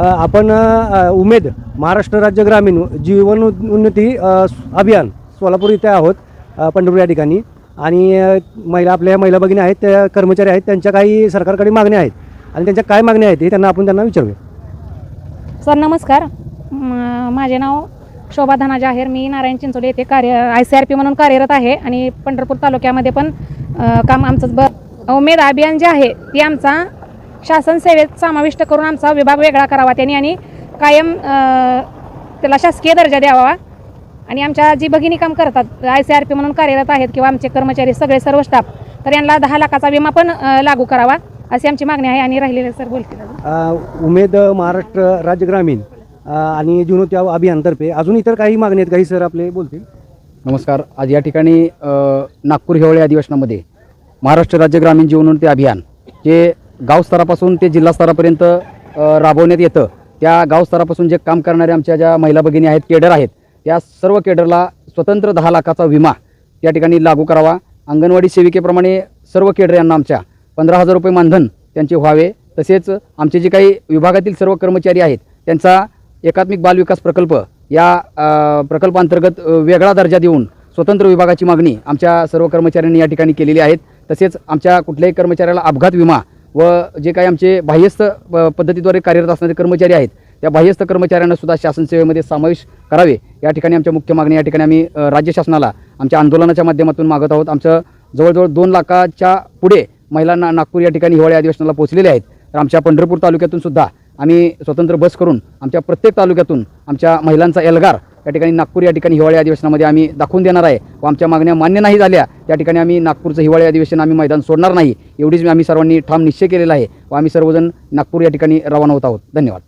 आपण उमेद महाराष्ट्र राज्य ग्रामीण जीवन उन्नती अभियान सोलापूर इथे आहोत पंढरपूर या ठिकाणी. आणि महिला आपल्या महिला भगिनी आहेत त्या कर्मचारी आहेत त्यांच्या काही सरकारकडे मागण्या आहेत. आणि त्यांच्या काय मागण्या आहेत हे त्यांना आपण त्यांना विचारूया. सर नमस्कार. माझे नाव शोभा धनाजा आहेर मी नारायण चिंचोली येथे कार्य आय सी आर पी म्हणून कार्यरत आहे. आणि पंढरपूर तालुक्यामध्ये पण काम आमचं ब उमेद अभियान जे आहे ते आमचा शासन सेवेत समाविष्ट करून आमचा विभाग वेगळा करावा त्यांनी आणि कायम त्याला शासकीय दर्जा द्यावा. आणि आमच्या जी भगिनी काम करतात आय सी आर पी म्हणून कार्यरत आहेत किंवा आमचे कर्मचारी सगळे सर्व स्टाफ तर यांना दहा लाखाचा विमा पण लागू करावा अशी आमची मागणी आहे आणि राहिलेले सर बोलतील उमेद महाराष्ट्र राज्य ग्रामीण आणि जीवनोती अभियानतर्फे अजून इतर काही मागणी आहेत काही सर आपले बोलतील. नमस्कार. आज या ठिकाणी नागपूर हिवाळी अधिवेशनामध्ये महाराष्ट्र राज्य ग्रामीण जीवनोन्नती अभियान जे गावस्तरापासून ते जिल्हास्तरापर्यंत राबवण्यात येतं. त्या गावस्तरापासून जे काम करणाऱ्या आमच्या ज्या महिला भगिनी आहेत केडर आहेत त्या सर्व केडरला स्वतंत्र दहा लाखाचा विमा या ठिकाणी लागू करावा. अंगणवाडी सेविकेप्रमाणे सर्व केडर यांना आमच्या पंधरा हजार रुपये मानधन त्यांचे व्हावे. तसेच आमचे जे काही विभागातील सर्व कर्मचारी आहेत त्यांचा एकात्मिक बालविकास प्रकल्प या प्रकल्पांतर्गत वेगळा दर्जा देऊन स्वतंत्र विभागाची मागणी आमच्या सर्व कर्मचाऱ्यांनी या ठिकाणी केलेली आहेत. तसेच आमच्या कुठल्याही कर्मचाऱ्याला अपघात विमा व जे काही आमचे बाह्यस्थ प- पद्धतीद्वारे कार्यरत असणारे कर्मचारी आहेत त्या बाह्यस्थ कर्मचाऱ्यांना सुद्धा शासन सेवेमध्ये समावेश करावे. या ठिकाणी आमच्या मुख्य मागणी या ठिकाणी आम्ही राज्य शासनाला आमच्या आंदोलनाच्या माध्यमातून मागत आहोत. आमचं जवळजवळ दोन लाखाच्या पुढे महिलांना नागपूर या ठिकाणी हिवाळी अधिवेशनाला पोहोचलेले आहेत. तर आमच्या पंढरपूर तालुक्यातून सुद्धा आम्ही स्वतंत्र बस करून आमच्या प्रत्येक तालुक्यातून आमच्या महिलांचा एल्गार या ठिकाणी नागपूर या ठिकाणी हिवाळी अधिवेशनामध्ये आम्ही दाखवून देणार आहे. व आमच्या मागण्या मान्य नाही झाल्या त्या ठिकाणी आम्ही नागपूरचं हिवाळी अधिवेशन आम्ही मैदान सोडणार नाही. एवढीच आम्ही सर्वांनी ठाम निश्चय केलेला आहे. व आम्ही सर्वजण नागपूर या ठिकाणी रवाना होत आहोत. धन्यवाद.